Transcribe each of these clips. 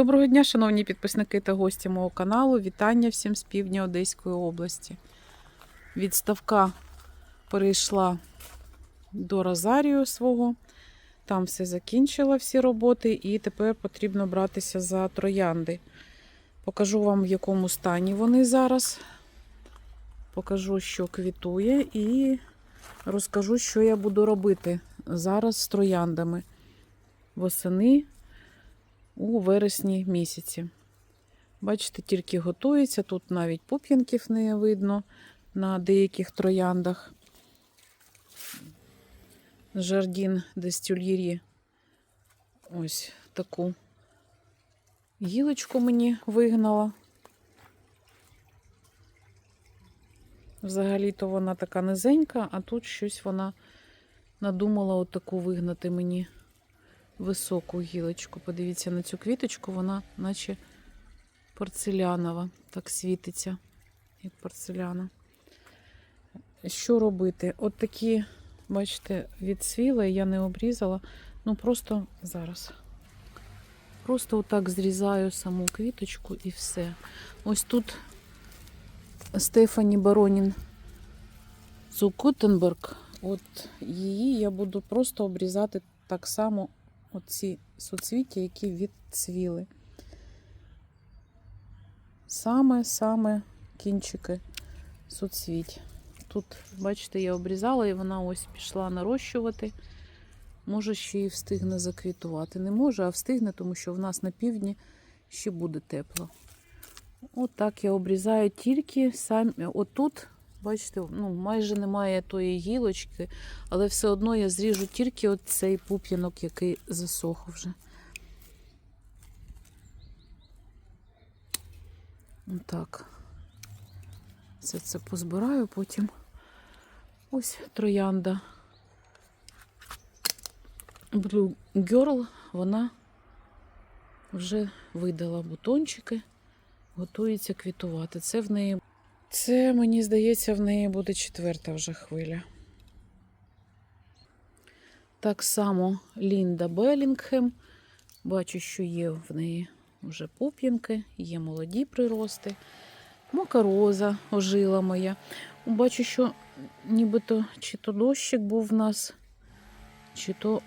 Доброго дня, шановні підписники та гості мого каналу. Вітання всім з півдня Одеської області. Відставка перейшла до Розарію свого. Там все закінчила всі роботи, і тепер потрібно братися за троянди. Покажу вам, в якому стані вони зараз. Покажу, що квітує, і розкажу, що я буду робити зараз з трояндами восени у вересні місяці. Бачите, тільки готується. Тут навіть пуп'янків не видно на деяких трояндах. Жардін дестюльєрі. Ось таку гілочку мені вигнала. Взагалі-то вона така низенька, а тут щось вона надумала отаку вигнати мені високу гілочку. Подивіться на цю квіточку, вона наче порцелянова, так світиться, як порцеляна. Що робити? От такі, бачите, відсвіли, я не обрізала. Ну просто зараз. Просто отак зрізаю саму квіточку і все. Ось тут Стефані Баронін Цукутенберг. От її я буду просто обрізати так само оці соцвіття, які відцвіли. Саме-саме кінчики соцвіть. Тут, бачите, я обрізала і вона ось пішла нарощувати. Може, ще й встигне заквітувати. Не може, а встигне, тому що в нас на півдні ще буде тепло. От я обрізаю тільки самі. Отут, бачите, ну, майже немає тої гілочки, але все одно я зріжу тільки от цей пуп'янок, який засох вже. Так. Все це позбираю потім. Ось троянда. Blue Girl, вона вже видала бутончики, готується квітувати. Це в неї, це, мені здається, в неї буде четверта вже хвиля. Так само Лінда Белінгем. Бачу, що є в неї вже пуп'янки, є молоді прирости. Мокароза ожила моя. Бачу, що нібито чи то дощик був в нас, чи то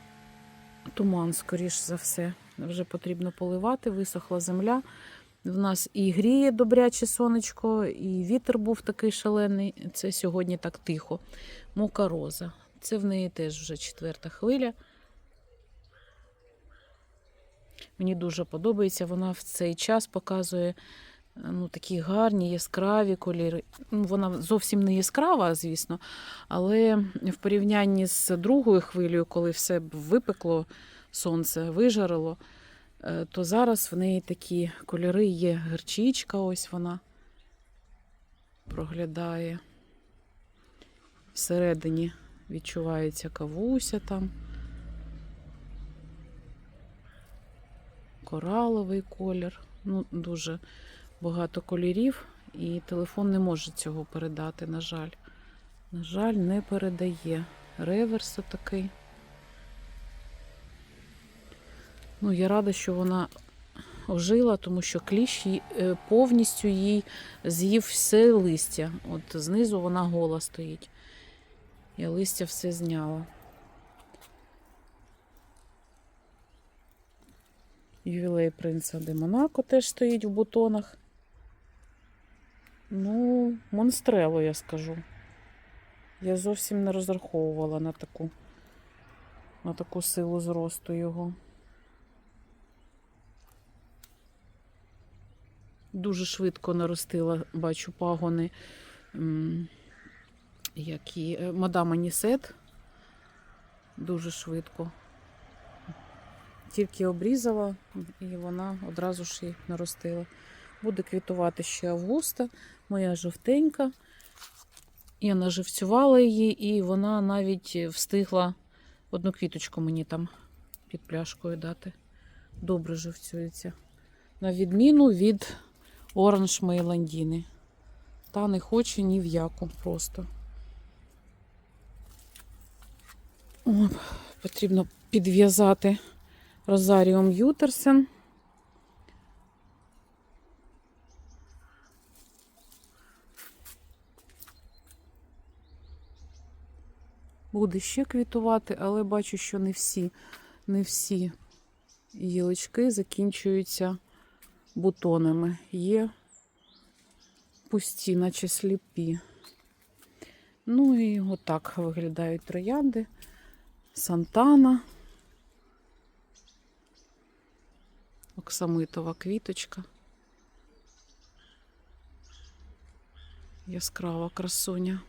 туман, скоріш за все. Вже потрібно поливати, висохла земля. В нас і гріє добряче сонечко, і вітер був такий шалений. Це сьогодні так тихо. Мокароза. Це в неї теж вже четверта хвиля. Мені дуже подобається. Вона в цей час показує ну, такі гарні, яскраві кольори. Ну, вона зовсім не яскрава, звісно, але в порівнянні з другою хвилею, коли все випекло, сонце вижарило, то зараз в неї такі кольори є. Герчичка, ось вона проглядає. Всередині відчувається кавуся там. Кораловий колір. Ну, дуже багато кольорів, і телефон не може цього передати, на жаль. На жаль, не передає. Реверс такий. Ну, я рада, що вона ожила, тому що кліщ е, повністю їй з'їв все листя. От знизу вона гола стоїть. Я листя все зняла. Ювілей принца де Монако теж стоїть в бутонах. Ну, монстрело, я скажу. Я зовсім не розраховувала на таку, на таку силу зросту його. Дуже швидко наростила, бачу, пагони, які е, мадам Анісет. Дуже швидко. Тільки обрізала, і вона одразу ж і наростила. Буде квітувати ще августа, моя жовтенька. Я наживцювала її, і вона навіть встигла одну квіточку мені там під пляшкою дати. Добре живцюється. На відміну від оранж мейландіни. Та не хоче ні в яку просто. О, Потрібно підв'язати Розаріум Ютерсен. Буде ще квітувати, але бачу, що не всі, не всі гілочки закінчуються бутонами. Є пусті, наче сліпі. Ну і отак виглядають троянди. Сантана. Оксамитова квіточка. Яскрава красуня.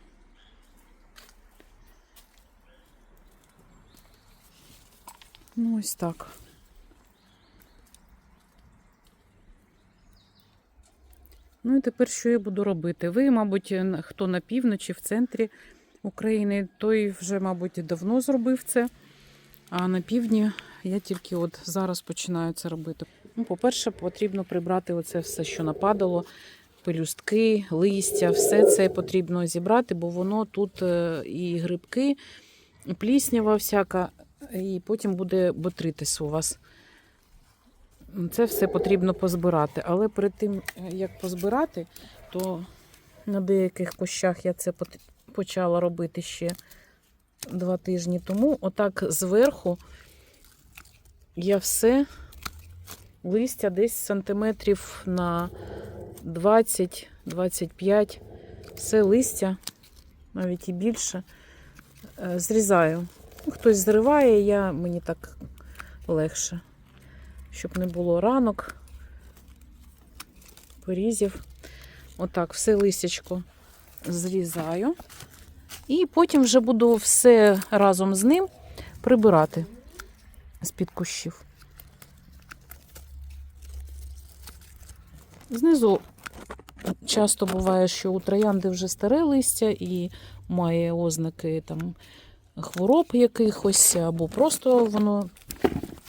Ну, ось так. Ну і тепер що я буду робити? Ви, мабуть, хто на півночі, в центрі України, той вже, мабуть, давно зробив це. А на півдні я тільки от зараз починаю це робити. Ну, по-перше, потрібно прибрати оце все, що нападало, пелюстки, листя, все це потрібно зібрати, бо воно тут е, і грибки, і пліснява всяка, і потім буде ботритись у вас. Це все потрібно позбирати. Але перед тим, як позбирати, то на деяких кущах я це почала робити ще два тижні тому. Отак зверху я все листя десь сантиметрів на 20-25, все листя, навіть і більше, е, зрізаю. Ну, Хтось зриває, я, мені так легше, щоб не було ранок, порізів. Отак, все листячко зрізаю. І потім вже буду все разом з ним прибирати з-під кущів. Знизу часто буває, що у троянди вже старе листя і має ознаки там хвороб якихось, або просто воно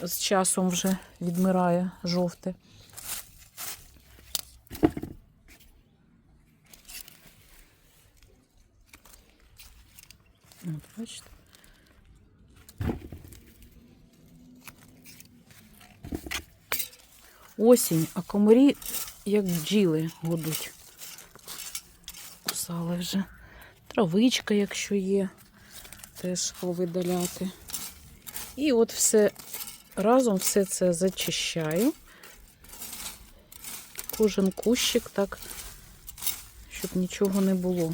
з часом вже відмирає жовте. От, бачите. Осінь, а комарі як бджіли гудуть. Кусали вже. Травичка, якщо є, теж повидаляти. І от все разом все це зачищаю. Кожен кущик так, щоб нічого не було.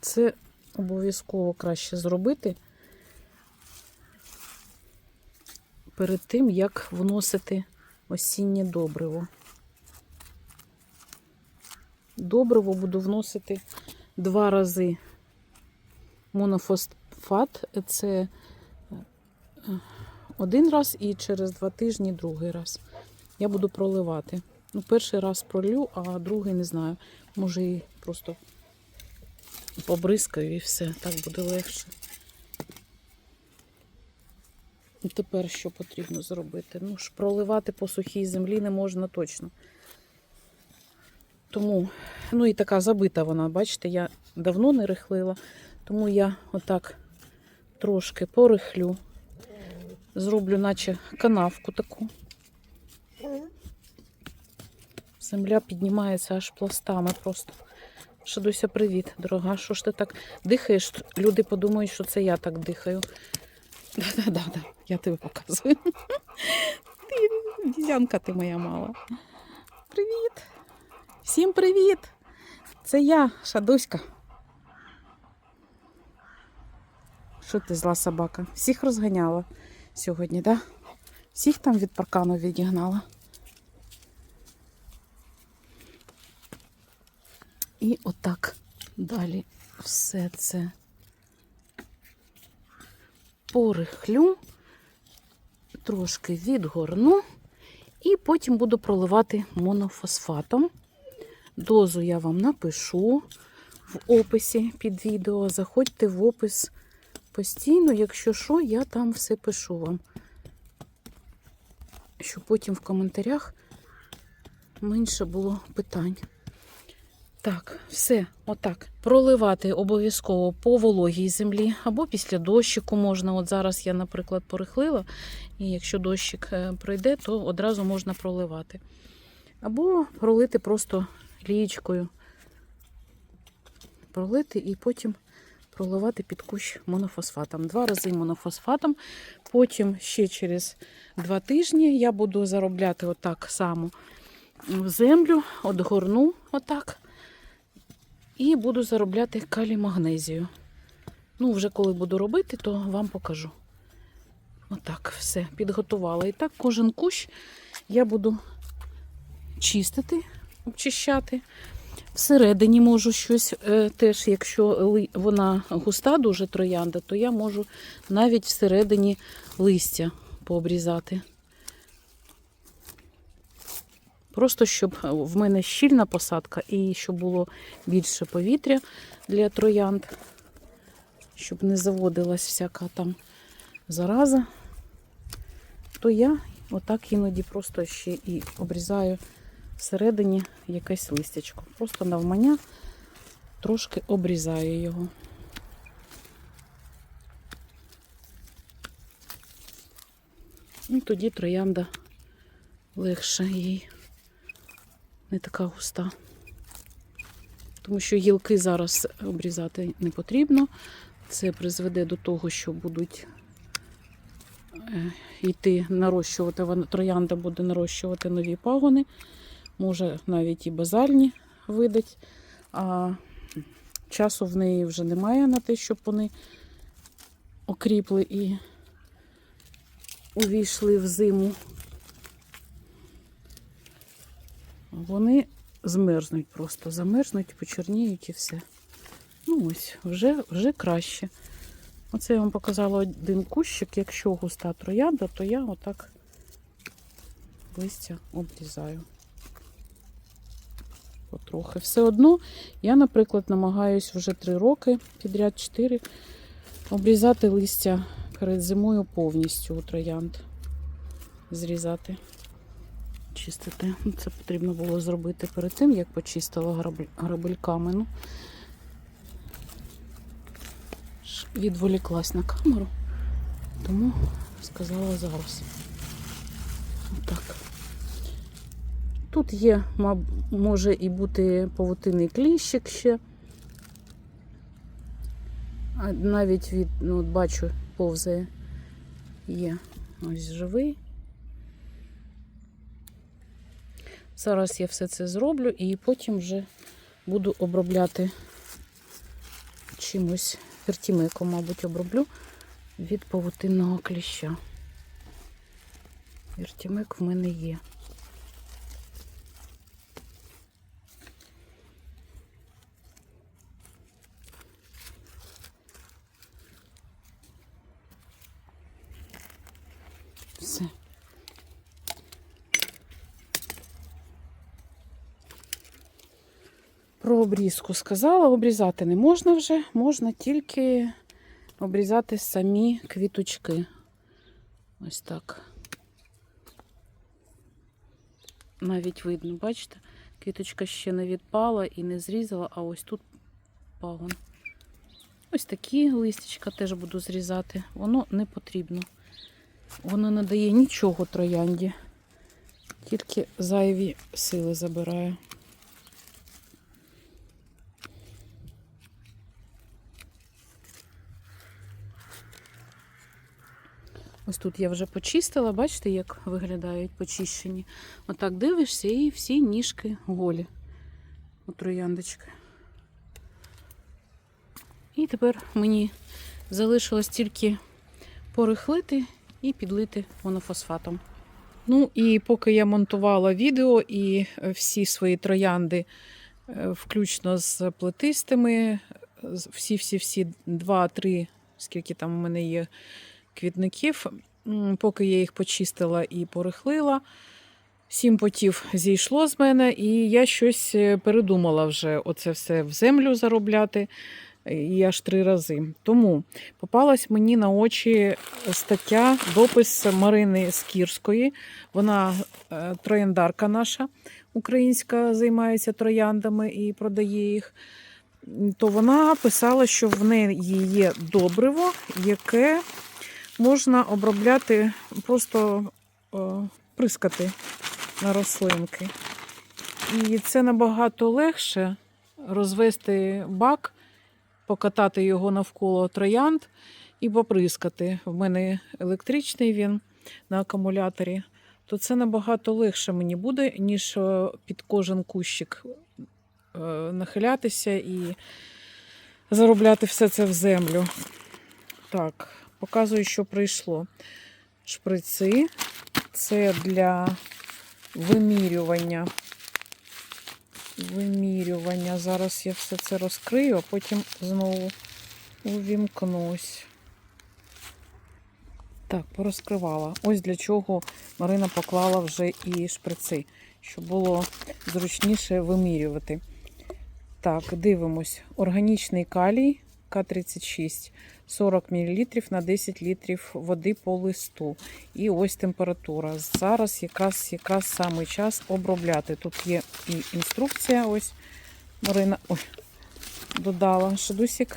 Це обов'язково краще зробити перед тим, як вносити осіннє добриво. Добриво буду вносити два рази монофосфат. Це е, один раз і через два тижні другий раз. Я буду проливати. Ну, перший раз пролю, а другий не знаю. Може і просто побризкаю і все, так буде легше. Тепер що потрібно зробити? Ну ж, проливати по сухій землі не можна точно. Тому, ну і така забита вона, бачите, я давно не рихлила, тому я отак трошки порихлю, зроблю, наче канавку таку. Земля піднімається аж пластами просто. Шадуся, привіт, дорога. Що ж ти так дихаєш? Люди подумають, що це я так дихаю. Да-да-да, я тебе показую. Ти, дізянка ти моя мала. Привіт. Всім привіт. Це я, Шадуська. Що ти зла собака? Всіх розганяла сьогодні, так? Да? Всіх там від паркану відігнала. І отак далі все це порихлю, трошки відгорну, і потім буду проливати монофосфатом. Дозу я вам напишу в описі під відео. Заходьте в опис постійно, якщо що, я там все пишу вам. Щоб потім в коментарях менше було питань. Так, все, отак. Проливати обов'язково по вологій землі або після дощику можна. От зараз я, наприклад, порихлила, і якщо дощик е, пройде, то одразу можна проливати. Або пролити просто лієчкою. Пролити і потім проливати під кущ монофосфатом. Два рази монофосфатом. Потім ще через два тижні я буду заробляти отак само в землю, отгорну отак. І буду заробляти калій магнезію. Ну, вже коли буду робити, то вам покажу. Отак, все, підготувала. І так кожен кущ я буду чистити, обчищати. Всередині можу щось е, теж, якщо вона густа, дуже троянда, то я можу навіть всередині листя пообрізати. Просто щоб в мене щільна посадка і щоб було більше повітря для троянд, щоб не заводилась всяка там зараза, то я отак іноді просто ще і обрізаю всередині якесь листячко. Просто навмання трошки обрізаю його. І тоді троянда легше їй не така густа. Тому що гілки зараз обрізати не потрібно. Це призведе до того, що будуть е, йти нарощувати, троянда буде нарощувати нові пагони. Може навіть і базальні видать. А часу в неї вже немає на те, щоб вони окріпли і увійшли в зиму. Вони змерзнуть просто, замерзнуть, почорніють і все. Ну ось, вже, вже краще. Оце я вам показала один кущик. Якщо густа троянда, то я отак листя обрізаю. Потрохи. Все одно я, наприклад, намагаюсь вже 3 роки, підряд 4, обрізати листя перед зимою повністю у троянд. Зрізати чистити. Це потрібно було зробити перед тим, як почистила грабель- грабельками. Ну, відволіклась на камеру, тому сказала зараз. Отак. Тут є, може і бути павутинний кліщик ще. Навіть від, ну, от бачу, повзає є ось живий. Зараз я все це зроблю і потім вже буду обробляти чимось фертімеком, мабуть, оброблю від павутинного кліща. Вертімик в мене є. Все. Про обрізку сказала. Обрізати не можна вже, можна тільки обрізати самі квіточки. Ось так. Навіть видно, бачите, квіточка ще не відпала і не зрізала, а ось тут пагон. Ось такі листячка теж буду зрізати. Воно не потрібно. Воно не дає нічого троянді, тільки зайві сили забирає. Тут я вже почистила, бачите, як виглядають почищені. Отак дивишся і всі ніжки голі у трояндочки. І тепер мені залишилось тільки порихлити і підлити монофосфатом. Ну і поки я монтувала відео і е, всі свої троянди, е, включно з плетистими, всі-всі-всі два-три, скільки там у мене є квітників, поки я їх почистила і порихлила. Сім потів зійшло з мене, і я щось е, передумала вже оце все в землю заробляти. і аж три рази. Тому попалась мені на очі стаття, допис Марини Скірської. Вона е, трояндарка наша українська, займається трояндами і продає їх. То вона писала, що в неї є добриво, яке можна обробляти, просто е, прискати на рослинки. І це набагато легше розвести бак, покатати його навколо троянд і поприскати. В мене електричний він на акумуляторі, то це набагато легше мені буде, ніж е, під кожен кущик е, нахилятися і заробляти все це в землю. Так, показую, що прийшло. Шприци. Це для вимірювання. Вимірювання. Зараз я все це розкрию, а потім знову увімкнусь. Так, порозкривала. Ось для чого Марина поклала вже і шприци, щоб було зручніше вимірювати. Так, дивимось. Органічний калій К36. 40 мл на 10 літрів води по листу. І ось температура. Зараз якраз якраз саме час обробляти. Тут є і інструкція. Ось Марина ой, додала. Шедусік.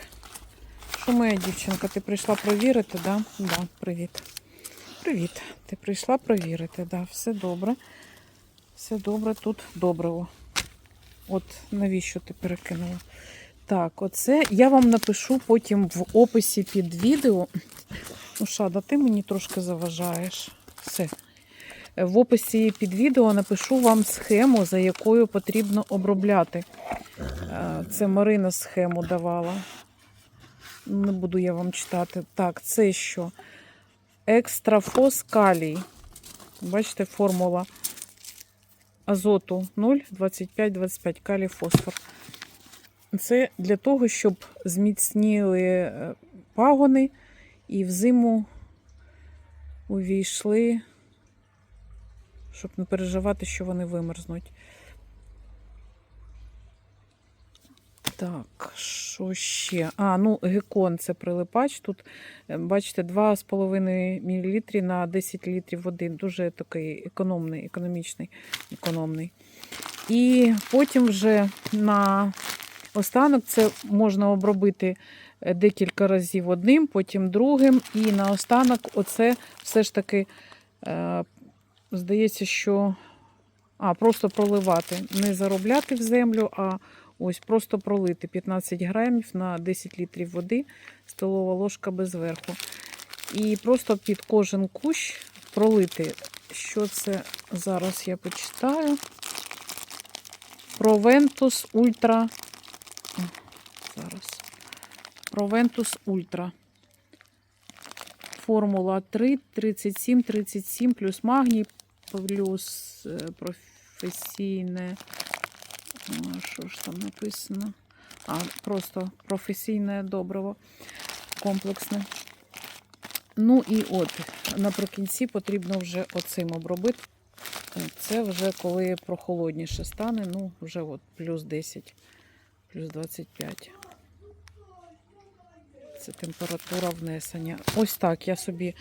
Що моя дівчинка? Ти прийшла провірити? Да? Да, Привіт. Привіт. Ти прийшла провірити. Да, Все добре. Все добре, тут добриво. От навіщо ти перекинула? Так, оце я вам напишу потім в описі під відео. Ну, Шада, ти мені трошки заважаєш. Все. В описі під відео напишу вам схему, за якою потрібно обробляти. Е, Це Марина схему давала. Не буду я вам читати. Так, це що? Екстрафос калій. Бачите, формула азоту 0, 25, 25 калій фосфор. Це для того, щоб зміцніли е, пагони і взиму увійшли, щоб не переживати, що вони вимерзнуть. Так, що ще? А, ну, гекон це прилипач. Тут, е, бачите, 2,5 мл на 10 літрів води. Дуже такий економний, економічний, економний. І потім вже на Останок це можна обробити е, декілька разів одним, потім другим. І наостанок оце все ж таки, е, здається, що а, просто проливати. Не заробляти в землю, а ось просто пролити 15 грамів на 10 літрів води, столова ложка без верху. І просто під кожен кущ пролити. Що це зараз я почитаю? Провентус Ультра Зараз. Proventus Ultra. Формула 3, 37, 37 плюс магній, плюс е, професійне. Що ж там написано? А, просто професійне добриво комплексне. Ну і от, наприкінці потрібно вже оцим обробити. Це вже коли прохолодніше стане, ну, вже от плюс 10, плюс 25 це температура внесення. Ось так я собі,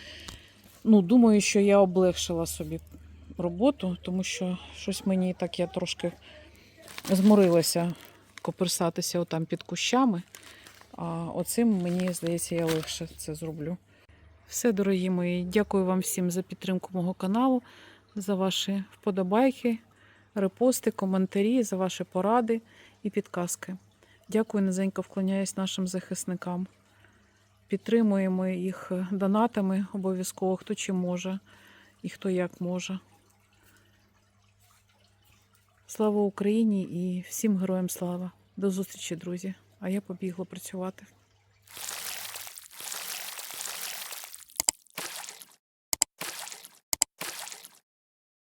ну, думаю, що я облегшила собі роботу, тому що щось мені так я трошки зморилася коперсатися отам під кущами. А оцим, мені здається, я легше це зроблю. Все, дорогі мої, дякую вам всім за підтримку мого каналу, за ваші вподобайки, репости, коментарі, за ваші поради і підказки. Дякую, низенько вклоняюсь нашим захисникам. Підтримуємо їх донатами обов'язково, хто чи може і хто як може. Слава Україні і всім героям слава. До зустрічі, друзі! А я побігла працювати.